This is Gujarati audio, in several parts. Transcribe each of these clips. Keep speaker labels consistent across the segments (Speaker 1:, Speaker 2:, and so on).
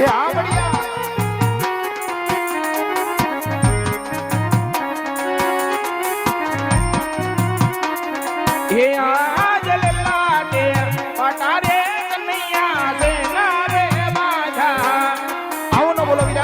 Speaker 1: એ આવડિયા હે આજ લેલા દે પટારે કનૈયા લેના રે બાજા આવો ન બોલો વિરા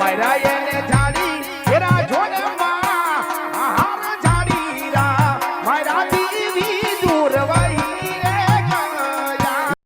Speaker 1: my diet.